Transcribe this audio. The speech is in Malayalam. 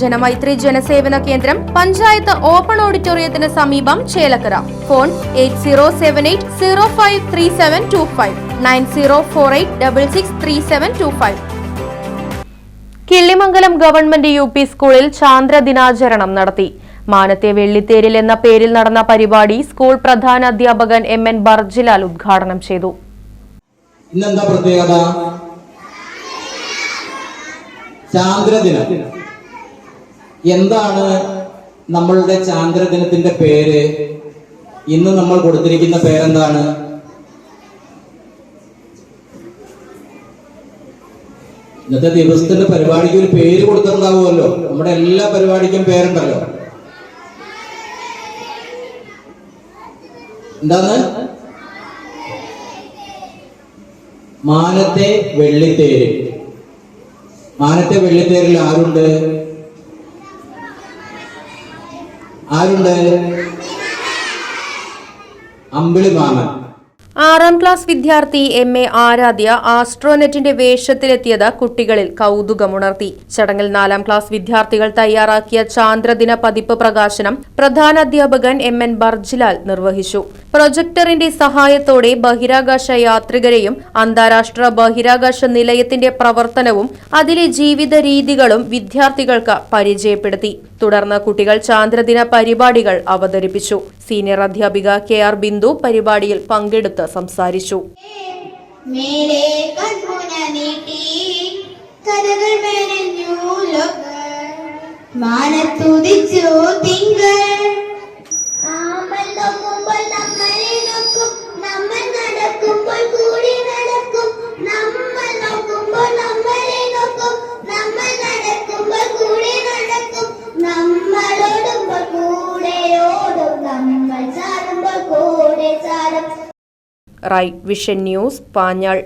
ജനമൈത്രി ജനസേവന കേന്ദ്രം പഞ്ചായത്ത് ഓപ്പൺ ഓഡിറ്റോറിയത്തിന് സമീപം Chelakkara. Phone eight zero seven eight zero five three seven two five nine zero four eight double six three seven two five. Killimangalam government U P സ്കൂളിൽ ചാന്ദ്ര ദിനാചരണം നടത്തി. മാനത്തെ വെള്ളിത്തേരിൽ എന്ന പേരിൽ നടന്ന പരിപാടി സ്കൂൾ പ്രധാന അധ്യാപകൻ എം എൻ ബർജിലാൽ ഉദ്ഘാടനം ചെയ്തു. ഇന്നെന്താ പ്രത്യേകത? ചാന്ദ്രദിനം എന്താണ് നമ്മളുടെ ചാന്ദ്രദിനത്തിന്റെ പേര്? ഇന്ന് നമ്മൾ കൊടുത്തിരിക്കുന്ന പേരെന്താണ്? ഇന്നത്തെ ദിവസത്തിന്റെ പരിപാടിക്ക് ഒരു പേര് കൊടുത്തിട്ടുണ്ടാവുമല്ലോ. നമ്മുടെ എല്ലാ പരിപാടിക്കും പേരുണ്ടല്ലോ. എന്താണ്? മാനത്തെ വെള്ളിത്തേര്. മാനത്തെ വെള്ളിത്തേരിൽ ആരുണ്ട്? ആരുണ്ട് അമ്പിളി മാമൻ ആറാം ക്ലാസ് വിദ്യാർത്ഥി എം എ ആരാധ്യ ആസ്ട്രോനെറ്റിന്റെ വേഷത്തിലെത്തിയത് കുട്ടികളിൽ കൗതുകമുണർത്തി. ചടങ്ങിൽ നാലാം ക്ലാസ് വിദ്യാർത്ഥികൾ തയ്യാറാക്കിയ ചാന്ദ്രദിന പതിപ്പ് പ്രകാശനം പ്രധാന അധ്യാപകൻ എം എൻ ബർജിലാൽ നിർവഹിച്ചു. പ്രൊജക്ടറിന്റെ സഹായത്തോടെ ബഹിരാകാശ യാത്രികരെയും അന്താരാഷ്ട്ര ബഹിരാകാശ നിലയത്തിന്റെ പ്രവർത്തനവും അതിലെ ജീവിത രീതികളും വിദ്യാർത്ഥികൾക്ക് പരിചയപ്പെടുത്തി. തുടർന്ന് കുട്ടികൾ ചാന്ദ്രദിന പരിപാടികൾ അവതരിപ്പിച്ചു. സീനിയർ അധ്യാപിക കെ ആർ ബിന്ദു പരിപാടിയിൽ പങ്കെടുത്ത് സംസാരിച്ചു. മാനത്തുതിച്ചു തിങ്കൾ റൈറ്റ് വിഷൻ ന്യൂസ് പാഞ്ഞാൾ